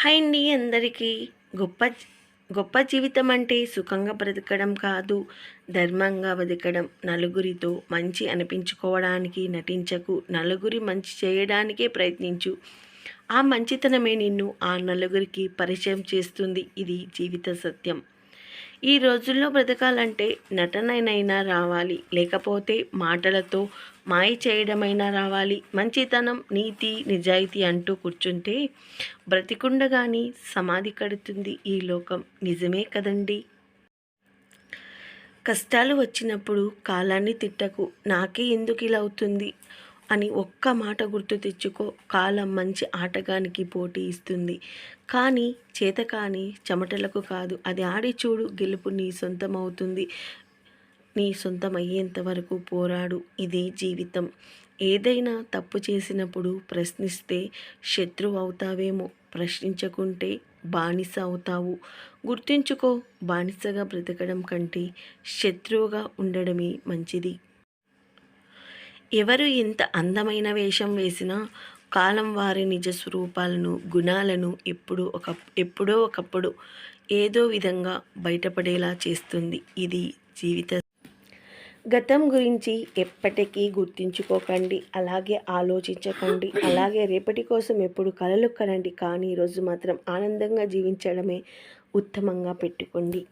Hi అండి అందరికీ. గొప్ప గొప్ప జీవితం అంటే సుఖంగా బ్రతకడం కాదు ధర్మంగా బతకడం. నలుగురితో మంచి అనిపించుకోవడానికి నటించకు నలుగురి మంచి చేయడానికే ప్రయత్నించు. ఆ మంచితనమే నిన్ను ఆ నలుగురికి పరిచయం చేస్తుంది. ఇది జీవిత సత్యం. ఈ రోజుల్లో బ్రతకాలంటే నటనైనా రావాలి. లేకపోతే మాటలతో మాయ చేయడమైనా రావాలి. మంచితనం నీతి నిజాయితీ అంటూ కూర్చుంటే బ్రతికుండగాని సమాధి కడుతుంది ఈ లోకం. నిజమే కదండి? కష్టాలు వచ్చినప్పుడు కాలాన్ని తిట్టకు. నాకే ఎందుకు ఇలా అవుతుంది? అని ఒక్క మాట గుర్తు తెచ్చుకో కాలం మంచి ఆటగానికి పోటీ ఇస్తుంది. కానీ చేత కానీ చెమటలకు కాదు. అది ఆడి చూడు గెలుపు నీ సొంతం అవుతుంది నీ సొంతమయ్యేంత వరకు పోరాడు ఇదే జీవితం. ఏదైనా తప్పు చేసినప్పుడు ప్రశ్నిస్తే శత్రువు అవుతావేమో. ప్రశ్నించకుంటే బానిస అవుతావు. గుర్తుంచుకో బానిసగా బ్రతకడం కంటే శత్రువుగా ఉండడమే మంచిది. ఎవరు ఎంత అందమైన వేషం వేసినా కాలం వారి నిజ స్వరూపాలను గుణాలను ఎప్పుడు ఒక ఎప్పుడో ఒకప్పుడు ఏదో విధంగా బయటపడేలా చేస్తుంది ఇది జీవిత గతం గురించి ఎప్పటికీ గుర్తించుకోకండి అలాగే ఆలోచించకండి అలాగే రేపటి కోసం ఎప్పుడు కలలు కనండి కానీ ఈరోజు మాత్రం ఆనందంగా జీవించడమే ఉత్తమంగా పెట్టుకోండి.